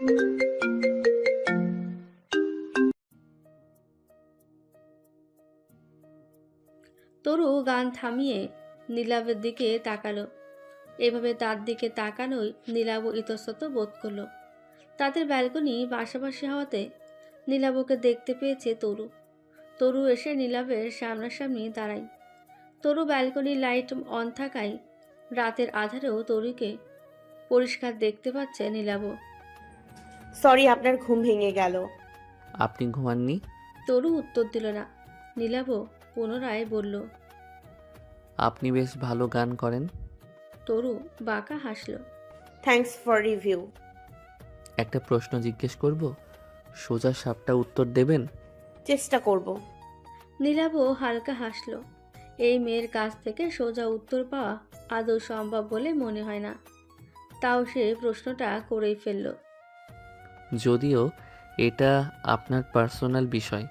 তরু গান থামিয়ে নীলাবের দিকে তাকালো। এভাবে তার দিকে তাকানোই নীলাব ইতস্তত বোধ করল। তাদের ব্যালকনি পাশাপাশি হওয়াতে নীলাবকে দেখতে পেয়েছে তরু। তরু এসে নীলাবের সামনাসামনি দাঁড়ায়। তরু ব্যালকনির লাইট অন থাকায় রাতের আধারেও তরুকে পরিষ্কার দেখতে পাচ্ছে নীলাব। সরি আপনার ঘুম ভেঙে গেল। আপনি ঘুমাননি? তরু উত্তর দিল না। নীলাব পুনরায় বলল আপনি বেশ ভালো গান করেন। তরু বাঁকা হাসল। থ্যাঙ্কস ফর রিভিউ একটা প্রশ্ন জিজ্ঞেস করব সোজা সাপটা উত্তর দেবেন? চেষ্টা করব। নীলাব হালকা হাসল এই মেয়ের কাছ থেকে সোজা উত্তর পাওয়া আদৌ সম্ভব বলে মনে হয় না। তাও সে প্রশ্নটা করেই ফেলল। যদিও এটা আপনার পার্সোনাল বিষয়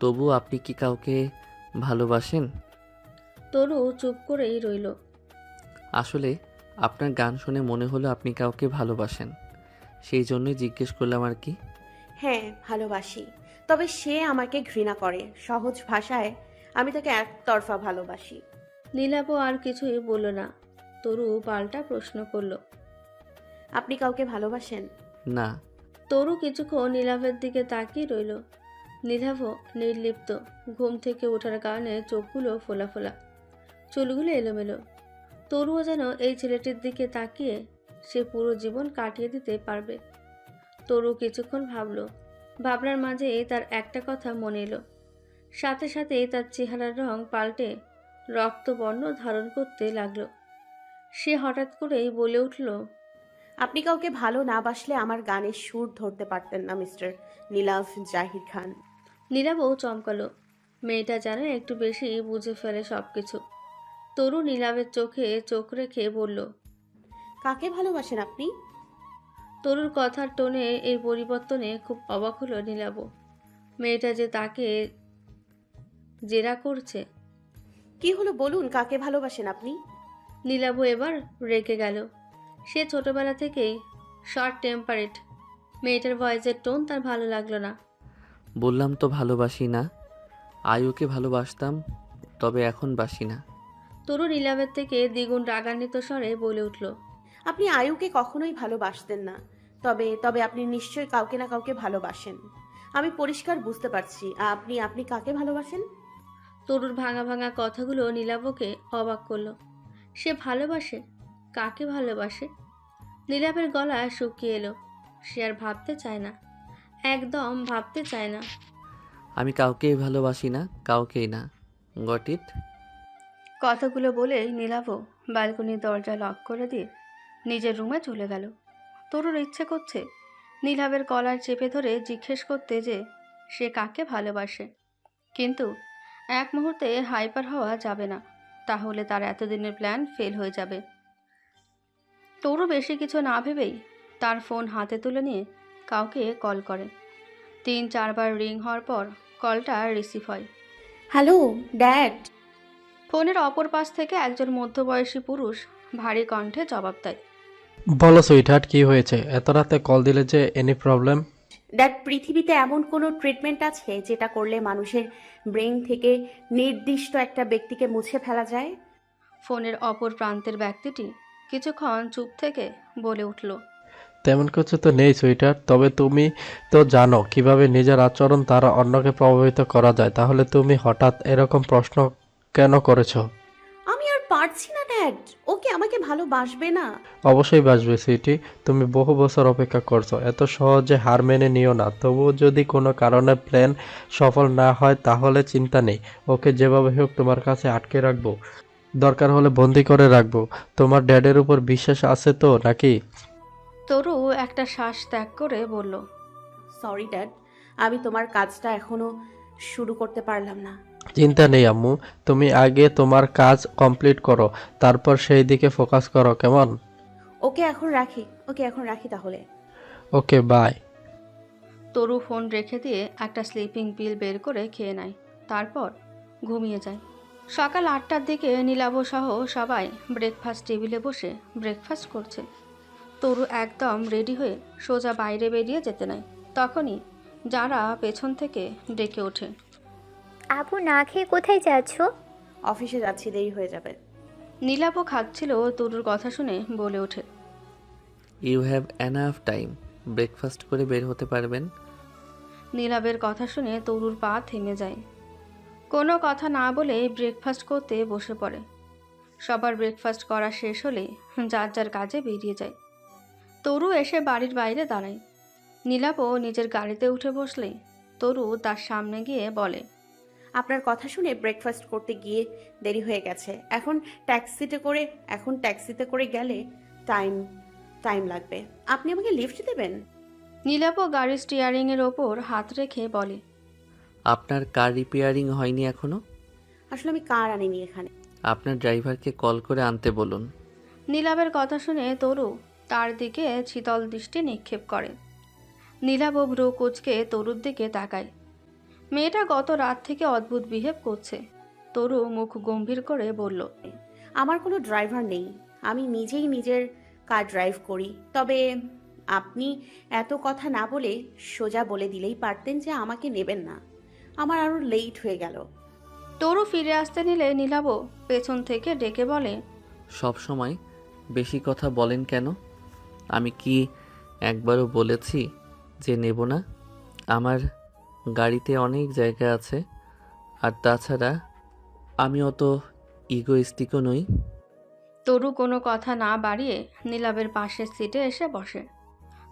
তবু আপনি কি কাউকে ভালোবাসেন? তরু চুপ করেই রইল। আসলে আপনার গান শুনে মনে হলো আপনি কাউকে ভালোবাসেন সেই জন্যই জিজ্ঞেস করলাম আর কি। হ্যাঁ ভালোবাসি। তবে সে আমাকে ঘৃণা করে সহজ ভাষায় আমি তাকে একতরফা ভালোবাসি। নীলাব আর কিছুই বলল না। তরু পাল্টা প্রশ্ন করল। আপনি কাউকে ভালোবাসেন? না। তরু কিছুক্ষণ নীলাভের দিকে তাকিয়ে রইল। নীলাভ নির্লিপ্ত, ঘুম থেকে ওঠার কারণে চোখগুলো ফোলা ফোলা, চুলগুলো এলোমেলো। তরুও যেন এই ছেলেটির দিকে তাকিয়ে সে পুরো জীবন কাটিয়ে দিতে পারবে। তরু কিছুক্ষণ ভাবল, ভাবনার মাঝে তার একটা কথা মনে এলো। সাথে সাথে তার চেহারার রং পাল্টে রক্তবর্ণ ধারণ করতে লাগল। সে হঠাৎ করেই বলে উঠল আপনি কাউকে ভালো না বাসলে আমার গানের সুর ধরতে পারতেন না মিস্টার নীলাভ জাহির খান। নীলাবও চমকালো। মেয়েটা যেন একটু বেশি বুঝে ফেলে সব কিছু তরু নীলাভের চোখে চোখ রেখে বলল কাকে ভালোবাসেন আপনি? তরুর কথার টোনে এই পরিবর্তনে খুব অবাক হলো নীলাব মেয়েটা যে তাকে জেরা করছে। কি হলো বলুন কাকে ভালোবাসেন আপনি? নীলাব এবার রেগে গেল। সে ছোটবেলা থেকেই শর্ট টেম্পারেট মেয়েটার ভয়েসের টোন তার ভালো লাগল না। বললাম তো ভালোবাসি না। আয়ুকে ভালোবাসতাম তবে এখন বাসি না। তরু নীলাবের থেকে দ্বিগুণ রাগান্বিত স্বরে বলে উঠল আপনি আয়ুকে কখনোই ভালোবাসতেন না তবে তবে আপনি নিশ্চয়ই কাউকে না কাউকে ভালোবাসেন। আমি পরিষ্কার বুঝতে পারছি আপনি আপনি কাকে ভালোবাসেন? তরুর ভাঙা ভাঙা কথাগুলো নীলাবকে অবাক করল সে ভালোবাসে? কাকে ভালোবাসে? নীলাবের গলা শুকিয়ে এলো। সে আর ভাবতে চায় না। একদম ভাবতে চায় না। আমি কাউকেই ভালোবাসি না কাউকেই না। গট ইট কথাগুলো বলেই নীলাভ ব্যালকনির দরজা লক করে দিয়ে নিজের রুমে চলে গেল। তরুর ইচ্ছে করছে নীলাভের কলার চেপে ধরে জিজ্ঞেস করতে যে সে কাকে ভালোবাসে। কিন্তু এক মুহূর্তে হাইপার হওয়া যাবে না। তাহলে তার এতদিনের প্ল্যান ফেল হয়ে যাবে। তরু বেশি কিছু না ভেবেই তার ফোন হাতে তুলে নিয়ে কাউকে কল করে। তিন চারবার রিং হওয়ার পর কলটা রিসিভ হয়। Hello dad. ফোনের অপর পাশ থেকে একজন মধ্যবয়সী পুরুষ ভারী কণ্ঠে জবাব দেয়। বলো সুইটহার্ট কি হয়েছে? এত রাতে কল দিলে যে এনি প্রবলেম? ড্যাড পৃথিবীতে এমন কোনো ট্রিটমেন্ট আছে যেটা করলে মানুষের ব্রেন থেকে নির্দিষ্ট একটা ব্যক্তিকে মুছে ফেলা যায়? ফোনের অপর প্রান্তের ব্যক্তিটি কিছুক্ষণ চুপ থেকে বলে উঠল তেমন কিছু তো নেই সুইটহার্ট তবে তুমি তো জানো কীভাবে নিজের আচরণ দ্বারা অন্যকে প্রভাবিত করা যায়। তাহলে তুমি হঠাৎ এরকম প্রশ্ন কেন করেছ? আমি আর পারছি না ড্যাড ওকে আমাকে ভালোবাসবে না? অবশ্যই বাসবে সুইটি তুমি বহু বছর অপেক্ষা করছ। এত সহজে হার মেনে নিও না। তবুও যদি কোনো কারণে প্ল্যান সফল না হয় তাহলে চিন্তা নেই। ওকে যেভাবে হোক তোমার কাছে আটকে রাখব। দরকার হলে বন্দি করে রাখব। তোমার ড্যাডের উপর বিশ্বাস আছে তো নাকি? তরু একটা শ্বাস ত্যাগ করে বলল সরি ড্যাড আমি তোমার কাজটা এখনও শুরু করতে পারলাম না। চিন্তা নেই আম্মু। তুমি আগে তোমার কাজ কমপ্লিট করো তারপর সেই দিকে ফোকাস করো কেমন? ওকে এখন রাখি ওকে এখন রাখি তাহলে। Okay bye. তরু ফোন রেখে দিয়ে একটা স্লিপিং পিল বের করে খেয়ে নেয় তারপর ঘুমিয়ে যায়। সকাল আটটার দিকে নীলাভ সহ সবাই ব্রেকফাস্ট টেবিলে বসে ব্রেকফাস্ট করছে। তরু একদম রেডি হয়ে সোজা বাইরে বেরিয়ে যেতে নেয়। তখনই যারা পেছন থেকে ডেকে ওঠে। আপু না খেয়ে কোথায় যাচ্ছ? অফিসে যাচ্ছি দেরি হয়ে যাবে। নীলাপও খাচ্ছিল তরুর কথা শুনে বলে ওঠে। You have enough time breakfast করে বের হতে পারবেন? নীলাবের কথা শুনে তরুর পা থেমে যায়। কোনো কথা না বলে ব্রেকফাস্ট করতে বসে পড়ে। সবার ব্রেকফাস্ট করা শেষ হলে যার যার কাজে বেরিয়ে যায়। তরু এসে বাড়ির বাইরে দাঁড়ায়। নীলাপও নিজের গাড়িতে উঠে বসলে তরু তার সামনে গিয়ে বলে আপনার কথা শুনে ব্রেকফাস্ট করতে গিয়ে দেরি হয়ে গেছে। এখন ট্যাক্সিতে করে এখন ট্যাক্সিতে করে গেলে টাইম টাইম লাগবে। আপনি আমাকে লিফট দেবেন? নীলাপও গাড়ির স্টিয়ারিংয়ের ওপর হাত রেখে বলে আপনার কার রিপেয়ারিং হয়নি এখনও আসলে আমি কার আনিনি এখানে। আপনার ড্রাইভারকে কল করে আনতে বলুন। নীলাবের কথা শুনে তরু তার দিকে শীতল দৃষ্টি নিক্ষেপ করে। নীলাব ভ্রু কোচকে তরুর দিকে তাকায়। মেয়েটা গত রাত থেকে অদ্ভুত বিহেভ করছে। তরু মুখ গম্ভীর করে বলল আমার কোনো ড্রাইভার নেই। আমি নিজেই নিজের কার ড্রাইভ করি। তবে আপনি এত কথা না বলে সোজা বলে দিলেই পারতেন যে আমাকে নেবেন না। আমার আরও লেট হয়ে গেল। তোরও ফিরে আসতে নিলে নীলাব পেছন থেকে ডেকে বলে সব সময় বেশি কথা বলেন কেন? আমি কি একবারও বলেছি যে নেব না? আমার গাড়িতে অনেক জায়গা আছে আর তাছাড়া আমি অত ইগোইস্টিকও নই। তরু কোনো কথা না বাড়িয়ে নীলাবের পাশের সিটে এসে বসে।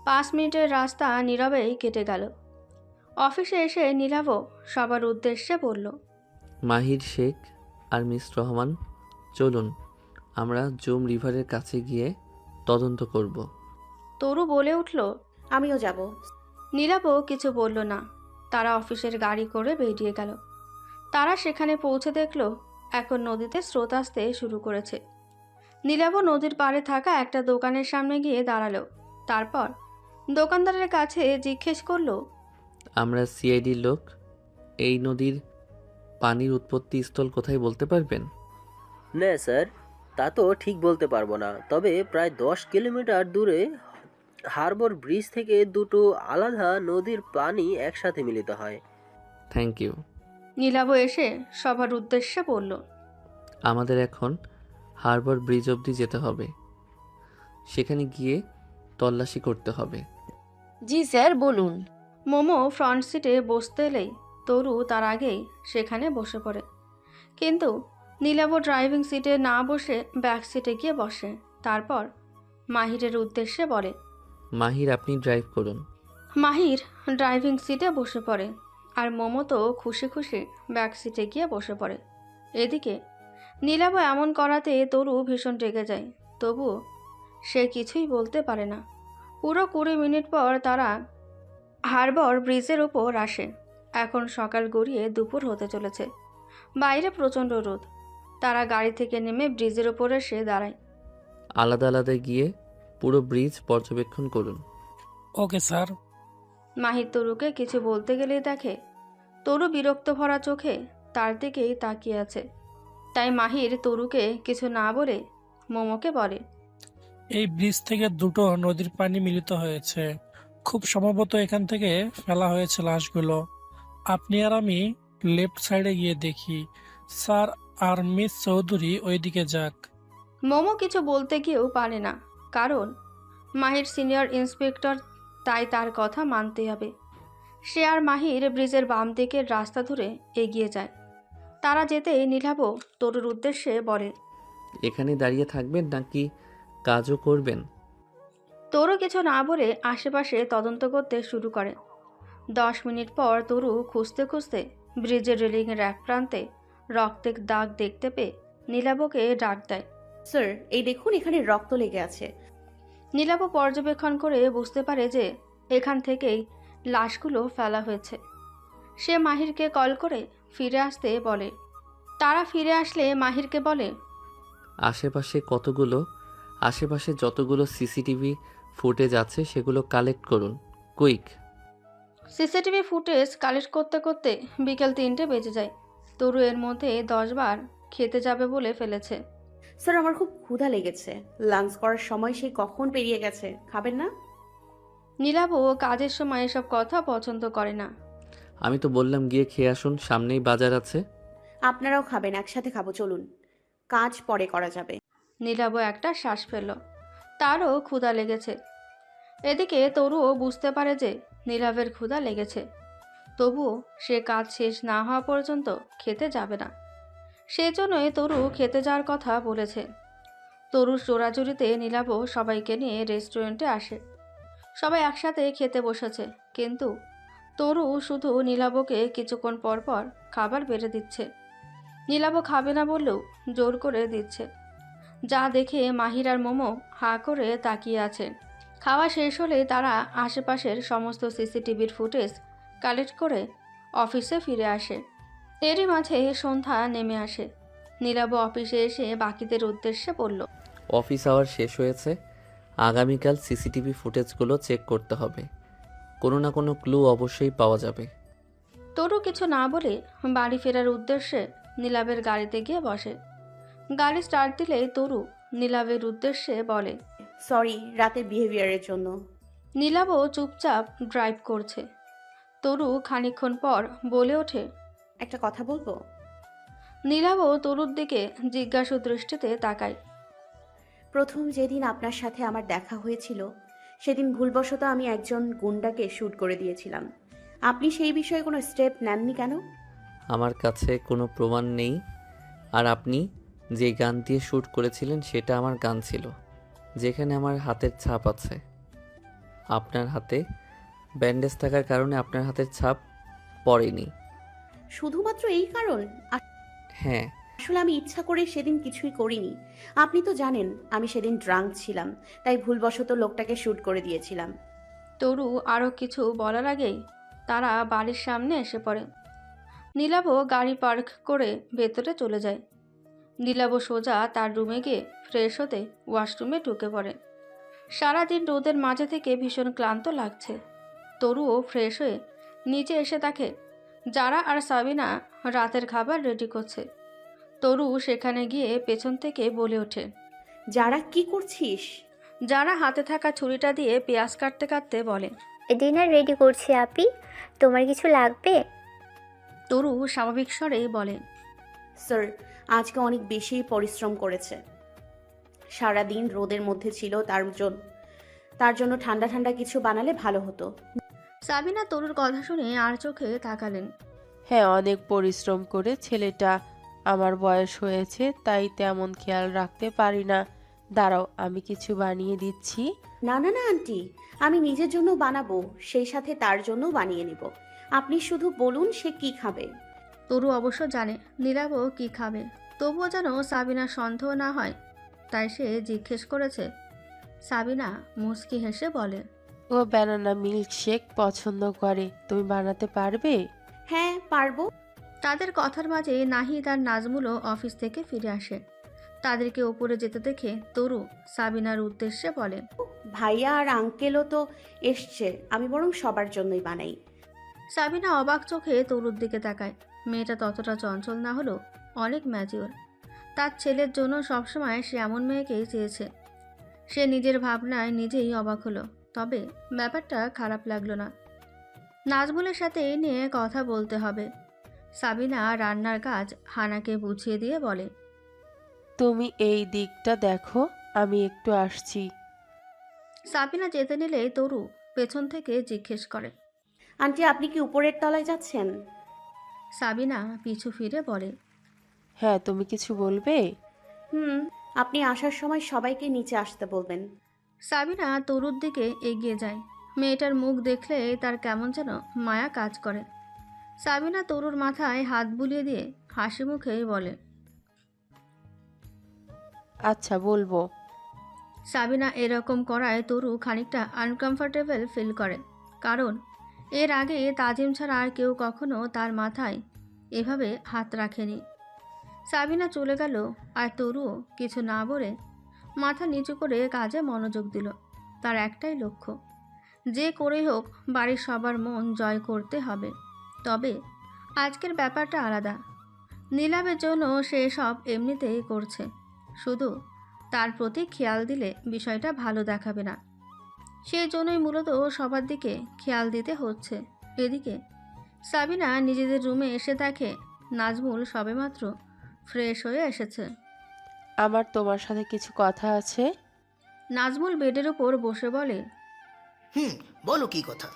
পাঁচ মিনিটের রাস্তা নীরবেই কেটে গেল। অফিসে এসে নীলাবও সবার উদ্দেশ্যে বলল মাহির শেখ আর মিস রহমান চলুন আমরা জুম রিভারের কাছে গিয়ে তদন্ত করব। তরু বলে উঠল আমিও যাব। নীলাবও কিছু বলল না। তারা অফিসের গাড়ি করে বেরিয়ে গেল। তারা সেখানে পৌঁছে দেখল এখন নদীতে স্রোত আসতে শুরু করেছে। নীলাব নদীর পাড়ে থাকা একটা দোকানের সামনে গিয়ে দাঁড়াল। তারপর দোকানদারের কাছে জিজ্ঞেস করল আমরা সিআইডির লোক এই নদীর পানির উৎপত্তি স্থল কোথায় বলতে পারবেন? না স্যার তা তো ঠিক বলতে পারব না। তবে প্রায় দশ কিলোমিটার দূরে হারবার ব্রিজ থেকে দুটো আলাদা নদীর পানি একসাথে মিলিত হয়। থ্যাংক ইউ নীলাব এসে সবার উদ্দেশ্যে বলল আমাদের এখন হারবার ব্রিজ অবধি যেতে হবে। সেখানে গিয়ে তল্লাশি করতে হবে। জি স্যার বলুন। মোমো ফ্রন্ট সিটে বসতে এলেই তরু তার আগেই সেখানে বসে পড়ে। কিন্তু নীলাব ড্রাইভিং সিটে না বসে ব্যাক সিটে গিয়ে বসে। তারপর মাহিরের উদ্দেশ্যে বলে মাহির আপনি ড্রাইভ করুন। মাহির ড্রাইভিং সিটে বসে পড়ে আর মোমো তো খুশি খুশি ব্যাক সিটে গিয়ে বসে পড়ে। এদিকে নীলাব এমন করাতে তরু ভীষণ রেগে যায়। তবুও সে কিছুই বলতে পারে না। পুরো কুড়ি মিনিট পর তারা হারবর ব্রিজের উপর আসে। এখন সকাল গড়িয়ে দুপুর হতে চলেছে। বাইরে প্রচণ্ড রোদ। তারা গাড়ি থেকে নেমে ব্রিজের ওপর এসে দাঁড়ায়। আলাদা আলাদা গিয়ে পুরো ব্রিজ পর্যবেক্ষণ করুন। Okay sir. মাহির তরুকে কিছু বলতে গেলেই দেখে। তরু বিরক্ত ভরা চোখে তার দিকেই তাকিয়ে আছে। তাই মাহির তরুকে কিছু না বলে মোমোকে বলে। এই ব্রিজ থেকে দুটো নদীর পানি মিলিত হয়েছে। খুব সম্ভবত এখান থেকে ফেলা হয়েছে লাশগুলো। আপনি আর আমি লেফট সাইডে গিয়ে দেখি। স্যার আর মিস চৌধুরী ওইদিকে যাক। মোমো কিছু বলতে গিয়েও পারে না কারণ মাহির সিনিয়র ইন্সপেক্টর তাই তার কথা মানতে হবে। সে আর মাহির ব্রিজের বাম দিকের রাস্তা ধরে এগিয়ে যায়। তারা যেতেই নীলাভ তরুর উদ্দেশ্যে বলে এখানে দাঁড়িয়ে থাকবেন নাকি কাজও করবেন? তরু কিছু না বলে আশেপাশে তদন্ত করতে শুরু করে। দশ মিনিট পর তরু খুঁজতে খুঁজতে ব্রিজের রেলিংয়ের এক প্রান্তে রক্তের দাগ দেখতে পেয়ে নীলাবকে ডাক দেয়। স্যার এই দেখুন এখানে রক্ত লেগে আছে। নীলাব পর্যবেক্ষণ করে বুঝতে পারে যে এখান থেকেই লাশগুলো ফেলা হয়েছে। সে মাহিরকে কল করে ফিরে আসতে বলে। তারা ফিরে আসলে মাহিরকে বলে আশেপাশে কতগুলো? আশেপাশে যতগুলো সিসিটিভি ফুটেজ আছে সেগুলো কালেক্ট করুন। কুইক সিসিটিভি ফুটেজ কালেক্ট করতে করতে বিকেল তিনটে বেজে যায়। তরু এর মধ্যে দশবার খেতে যাবে বলে ফেলেছে। স্যার আমার খুব ক্ষুধা লেগেছে। লাঞ্চ করার সময় সেই কখন পেরিয়ে গেছে খাবেন না? নীলাবও কাজের সময় এসব কথা পছন্দ করে না। আমি তো বললাম গিয়ে খেয়ে আসুন সামনেই বাজার আছে। আপনারাও খাবেন একসাথে খাব চলুন। কাজ পরে করা যাবে। নীলাবও একটা শ্বাস ফেলল। তারও ক্ষুধা লেগেছে। এদিকে তরুও বুঝতে পারে যে নীলাভের ক্ষুধা লেগেছে। তবুও সে কাজ শেষ না হওয়া পর্যন্ত খেতে যাবে না। সেজন্যই তরু খেতে যাওয়ার কথা বলেছে। তরুর চোরাচুরিতে নীলাবও সবাইকে নিয়ে রেস্টুরেন্টে আসে। সবাই একসাথে খেতে বসেছে, কিন্তু তরু শুধু নীলাবকে কিছুক্ষণ পর পর খাবার বেড়ে দিচ্ছে। নীলাব খাবে না বললেও জোর করে দিচ্ছে। যা দেখে মাহির আর মোমো হা করে তাকিয়ে আছে। খাওয়া শেষ হলে তারা আশেপাশের সমস্ত সিসিটিভির ফুটেজ কালেক্ট করে অফিসে ফিরে আসে। এরই মাঝে সন্ধ্যা নেমে আসে। নীলাব অফিসে এসে বাকিদের উদ্দেশ্যে বলল অফিস আওয়ার শেষ হয়েছে। আগামীকাল সিসিটিভি ফুটেজগুলো চেক করতে হবে। কোনো না কোনো ক্লু অবশ্যই পাওয়া যাবে। তোরও কিছু না বলে বাড়ি ফেরার উদ্দেশ্যে নীলাবের গাড়িতে গিয়ে বসে। গাড়ি স্টার্ট দিলে তরু নীলাবের উদ্দেশ্যে বলে সরি রাতের বিহেভিয়ারের জন্য। নীলাবও চুপচাপ ড্রাইভ করছে। তরু খানিকক্ষণ পর বলে ওঠে একটা কথা বলব? নীলাবও তরুর দিকে জিজ্ঞাসু দৃষ্টিতে তাকায় প্রথম যেদিন আপনার সাথে আমার দেখা হয়েছিল সেদিন ভুলবশত আমি একজন গুন্ডাকে শ্যুট করে দিয়েছিলাম। আপনি সেই বিষয়ে কোনো স্টেপ নেননি কেন? আমার কাছে কোনো প্রমাণ নেই। আর আপনি? যে গান দিয়ে শ্যুট করেছিলেন সেটা আমার গান ছিল যেখানে আমার হাতের ছাপ আছে। আপনার হাতে ব্যান্ডেজ থাকার কারণে আপনার হাতের ছাপ পড়েনি। শুধুমাত্র এই কারণ? হ্যাঁ। আসলে আমি ইচ্ছা করে সেদিন কিছুই করিনি। আপনি তো জানেন আমি সেদিন ড্রাঙ্ক ছিলাম তাই ভুলবশত লোকটাকে শ্যুট করে দিয়েছিলাম। তরু আরও কিছু বলার আগেই তারা বাড়ির সামনে এসে পড়ে। নীলাবও গাড়ি পার্ক করে ভেতরে চলে যায়। নীলাব সোজা তার রুমে গিয়ে ফ্রেশ হতে ওয়াশরুমে ঢুকে পড়ে। সারাদিন রোদের মাঝে থেকে ভীষণ ক্লান্ত লাগছে। তরুও ফ্রেশ হয়ে নিচে এসে তাকে যারা আর সাবিনা রাতের খাবার রেডি করছে। তরু সেখানে গিয়ে পেছন থেকে বলে ওঠে যারা কি করছিস? যারা হাতে থাকা ছুরিটা দিয়ে পেঁয়াজ কাটতে কাটতে বলে ডিনার রেডি করছি আপি তোমার কিছু লাগবে? তরু স্বাভাবিক স্বরেই বলে স্যার আজকে অনেক বেশি পরিশ্রম করেছে। সারা দিন রোদের মধ্যে ছিল তার জন্য তার জন্য ঠান্ডা ঠান্ডা কিছু বানালে ভালো হতো। সাবিনা তরুর কথা শুনে আর চোখে তাকালেন। হ্যাঁ অনেক পরিশ্রম করে ছেলেটা আমার বয়স হয়েছে তাই তেমন খেয়াল রাখতে পারি না। দাঁড়াও আমি কিছু বানিয়ে দিচ্ছি। না না না আন্টি আমি নিজের জন্য বানাবো সেই সাথে তার জন্য বানিয়ে নেব। আপনি শুধু বলুন সে কি খাবে। তরু অবশ্য জানে নীলাবও কি খাবে। তবুও যেন সাবিনা সন্দেহ না হয় তাই সে জিজ্ঞেস করেছে। সাবিনা মুচকি হেসে বলে ও ব্যানানা মিল্কশেক পছন্দ করে তুমি বানাতে পারবে? হ্যাঁ পারব। তাদের কথার মাঝে নাহিদ আর নাজমুলও অফিস থেকে ফিরে আসে। তাদেরকে ওপরে যেতে দেখে তরু সাবিনার উদ্দেশ্যে বলে ভাইয়া আর আঙ্কেলও তো এসছে আমি বরং সবার জন্যই বানাই। সাবিনা অবাক চোখে তরুর দিকে তাকায়। মেয়েটা ততটা চঞ্চল না হলেও অনেক ম্যাচিওর। তার ছেলের জন্য সবসময় সে এমন মেয়েকেই চেয়েছে। সে নিজের ভাবনায় নিজেই অবাক হলো। তবে ব্যাপারটা খারাপ লাগল না। নাজমুলের সাথে এই নিয়ে কথা বলতে হবে। সাবিনা রান্নার কাজ হানাকে বুঝিয়ে দিয়ে বলে তুমি এই দিকটা দেখো আমি একটু আসছি। সাবিনা যেতে নিলে তরু পেছন থেকে জিজ্ঞেস করে আন্টি আপনি কি উপরের তলায় যাচ্ছেন? সাবিনা পিছু ফিরে বলে হ্যাঁ তুমি কিছু বলবে? হুম আপনি আসার সময় সবাইকে নিচে আসতে বলবেন। সাবিনা তরুর দিকে এগিয়ে যায়। মেয়েটার মুখ দেখলে তার কেমন যেন মায়া কাজ করে। সাবিনা তরুর মাথায় হাত বুলিয়ে দিয়ে হাসি মুখেই বলে আচ্ছা বলব। সাবিনা এরকম করায় তরু খানিকটা আনকমফোর্টেবল ফিল করে। কারণ এর আগে তাজিম ছাড়া আর কেউ কখনো তার মাথায় এভাবে হাত রাখেনি। সাবিনা চলে গেল আর তরুও কিছু না বলে মাথা নিচু করে কাজে মনোযোগ দিল। তার একটাই লক্ষ্য, যে করেই হোক বাড়ির সবার মন জয় করতে হবে। তবে আজকের ব্যাপারটা আলাদা। নীলাবের জন্য সে সব এমনিতেই করছে। শুধু তার প্রতি খেয়াল দিলে বিষয়টা ভালো দেখাবে না। সেই জন্যই মূলত সবার দিকে খেয়াল দিতে হচ্ছে। এদিকে সাবিনা নিজেদের রুমে এসে দেখে নাজমুল সবেমাত্র ফ্রেশ হয়ে এসেছে। আমার তোমার সাথে কিছু কথা আছে? নাজমুল বেডের ওপর বসে বলে হুম বলো কি কথা?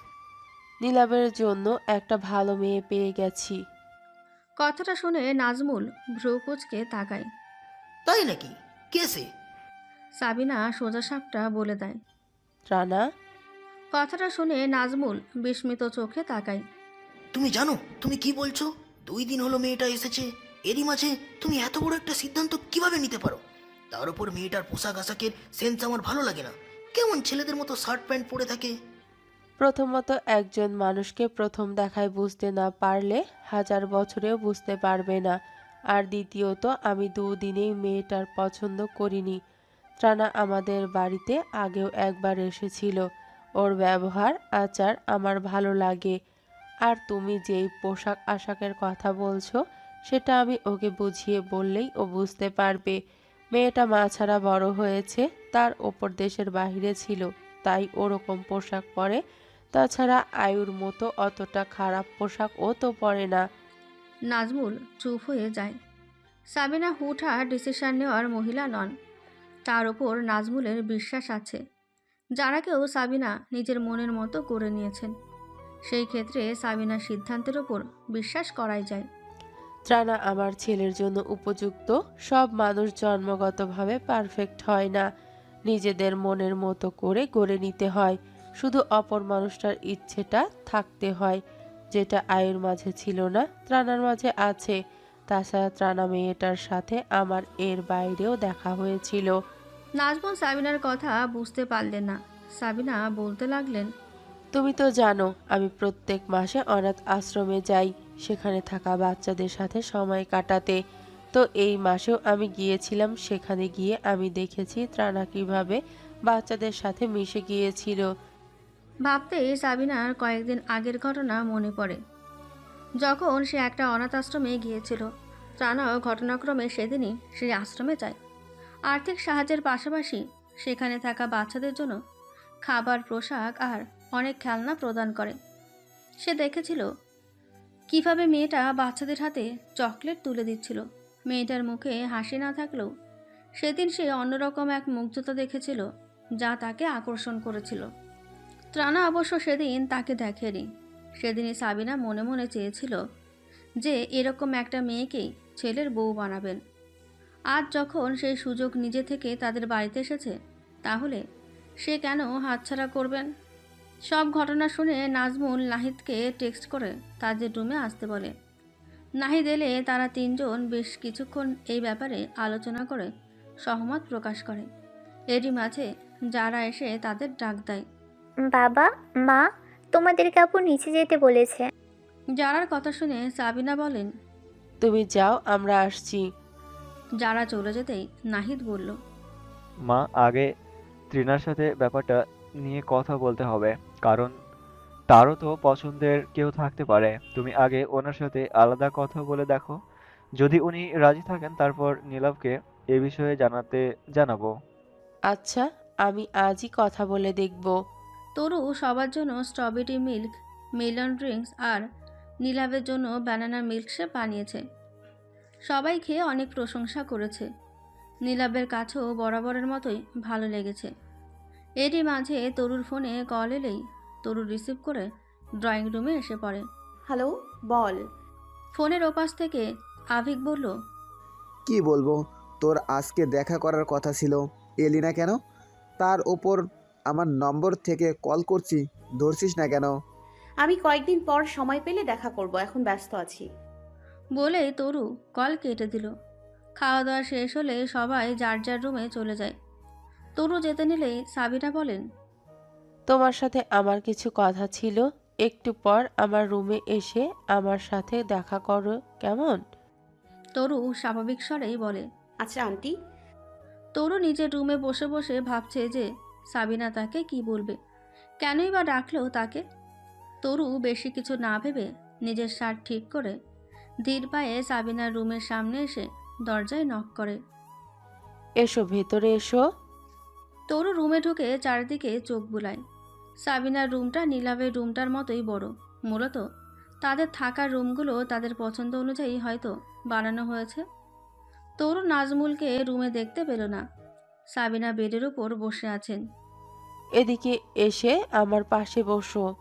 নীলাবের জন্য একটা ভালো মেয়ে পেয়ে গেছি। কথাটা শুনে নাজমুল ভ্রু কুচকে তাকায়। তাই নাকি? কে সে? সাবিনা সোজা সাপটা বলে দেয়। রানা? কথাটা শুনে নাজমুল বিস্মিত চোখে তাকায়। তুমি জানো তুমি কি বলছো? দুই দিন হলো মেয়েটা এসেছে। এরই মাঝে তুমি এত বড় একটা সিদ্ধান্ত কীভাবে নিতে পারো? তার উপর মেয়েটার পোশাক আশাকের সেন্স আমার ভালো লাগে না। কেমন ছেলেদের মতো শার্ট প্যান্ট পরে থাকে? প্রথমত একজন মানুষকে প্রথম দেখায় বুঝতে না পারলে হাজার বছরেও বুঝতে পারবে না। আর দ্বিতীয়ত আমি দুদিনেই মেয়েটার পছন্দ করিনি। ত্রানা আমাদের বাড়িতে আগেও একবার এসেছিল। ওর ব্যবহার, আচার আমার ভালো লাগে। আর তুমি যেই পোশাক আশাকের কথা বলছো, সেটা আমি ওকে বুঝিয়ে বললেই ও বুঝতে পারবে। মেয়েটা মা ছাড়া বড় হয়েছে, তার ওপর দেশের বাইরে ছিল, তাই ওরকম পোশাক পরে। তাছাড়া আয়ুর মতো অতটা খারাপ পোশাক ও তো পরে না। নাজমুল চুপ হয়ে যায়। সাবিনা হুঠা ডিসিশন নেওয়ার মহিলা নন। তার ওপর নাজমুলের বিশ্বাস আছে। যারা কেউ সাবিনা নিজের মনের মতো করে নিয়েছেন। সেই ক্ষেত্রে সাবিনার সিদ্ধান্তের ওপর বিশ্বাস করাই যায়। ত্রানা আমার ছেলের জন্য উপযুক্ত। সব মানুষ জন্মগতভাবে পারফেক্ট হয় না। নিজেদের মনের মতো করে গড়ে নিতে হয়। শুধু অপর মানুষটার ইচ্ছেটা থাকতে হয়, যেটা আয়ুর মাঝে ছিল না, ত্রানার মাঝে আছে। তাছাড়া ত্রানা মেয়েটার সাথে আমার এর বাইরেও দেখা হয়েছিল। নাজমুল সাবিনার কথা বুঝতে পারলেন না। সাবিনা বলতে লাগলেন তুমি তো জানো আমি প্রত্যেক মাসে অনাথ আশ্রমে যাই সেখানে থাকা বাচ্চাদের সাথে সময় কাটাতে। তো এই মাসেও আমি গিয়েছিলাম সেখানে গিয়ে আমি দেখেছি ত্রানা কীভাবে বাচ্চাদের সাথে মিশে গিয়েছিল। ভাবতেই সাবিনার কয়েকদিন আগের ঘটনা মনে পড়ে। যখন সে একটা অনাথ আশ্রমে গিয়েছিল ত্রাণাও ঘটনাক্রমে সেদিনই সেই আশ্রমে যায়। আর্থিক সাহায্যের পাশাপাশি সেখানে থাকা বাচ্চাদের জন্য খাবার, পোশাক আর অনেক খেলনা প্রদান করে। সে দেখেছিল কীভাবে মেয়েটা বাচ্চাদের হাতে চকলেট তুলে দিচ্ছিল। মেয়েটার মুখে হাসি না থাকলেও সেদিন সে অন্যরকম এক মুগ্ধতা দেখেছিল যা তাকে আকর্ষণ করেছিল। ত্রানা অবশ্য সেদিন তাকে দেখেনি। সেদিনই সাবিনা মনে মনে চেয়েছিল যে এরকম একটা মেয়েকেই ছেলের বউ বানাবেন। আজ যখন সেই সুযোগ নিজে থেকে তাদের বাড়িতে এসেছে তাহলে সে কেন হাতছাড়া করবেন? সব ঘটনা শুনে নাজমুল নাহিদকে টেক্সট করে তাদের রুমে আসতে বলে। নাহিদ এলে তারা তিনজন বেশ কিছুক্ষণ এই ব্যাপারে আলোচনা করে সহমত প্রকাশ করে। এরই মাঝে যারা এসে তাদের ডাক দেয়। বাবা মা তোমাদের কাপড় নিচে যেতে বলেছে। যারার কথা শুনে সাবিনা বলেন তুমি যাও আমরা আসছি। যারা চলে যেতেই নাহিদ বলল মা আগে তৃণার সাথে ব্যাপারটা নিয়ে কথা বলতে হবে কারণ তারও তো পছন্দের কেউ থাকতে পারে। তুমি আগে ওনার সাথে আলাদা কথা বলে দেখো। যদি উনি রাজি থাকেন তারপর নীলাভকে এ বিষয়ে জানাতে জানাব। আচ্ছা আমি আজই কথা বলে দেখব। তরু সবার জন্য স্ট্রবেরি মিল্ক মেলন ড্রিঙ্কস আর নীলাভের জন্য ব্যানানা মিল্কশেক বানিয়েছে। সবাই খেয়ে অনেক প্রশংসা করেছে। নীলাবের কাছেও বরাবরের মতোই ভালো লেগেছে। এরই মাঝে তরুর ফোনে কল এলেই তরু রিসিভ করে ড্রয়িং রুমে এসে পড়ে। হ্যালো বল। ফোনের ওপাশ থেকে আভিক বলল কি বলব তোর আজকে দেখা করার কথা ছিল এলি না কেন? তার ওপর আমার নম্বর থেকে কল করছি ধরছিস না কেন? আমি কয়েকদিন পর সময় পেলে দেখা করব এখন ব্যস্ত আছি। বলে তরু কল কেটে দিল। খাওয়া দাওয়া শেষ হলে সবাই যার যার রুমে চলে যায়। তরু যেতে নিলেই সাবিরা বলেন তোমার সাথে আমার কিছু কথা ছিল একটু পর আমার রুমে এসে আমার সাথে দেখা করো কেমন? তরু স্বাভাবিক স্বরেই বলে আচ্ছা আন্টি। তরু নিজের রুমে বসে বসে ভাবছে যে সাবিনা তাকে কি বলবে কেনই বা ডাকলো তাকে। তরু বেশি কিছু না ভেবে নিজের শার্ট ঠিক করে ধীর পায়ে সাবিনার রুমের সামনে এসে দরজায় নক করে। এসো ভেতরে এসো। তরু রুমে ঢুকে চারিদিকে চোখ বুলায়। সাবিনার রুমটা নীলাভের রুমটার মতোই বড়। মূলত তাদের থাকার রুমগুলো তাদের পছন্দ অনুযায়ী হয়তো বানানো হয়েছে। তরু নাজমুলকে রুমে দেখতে পেল না। সাবিনা বেডের উপর বসে আছেন। এদিকে এসে আমার পাশে বসো।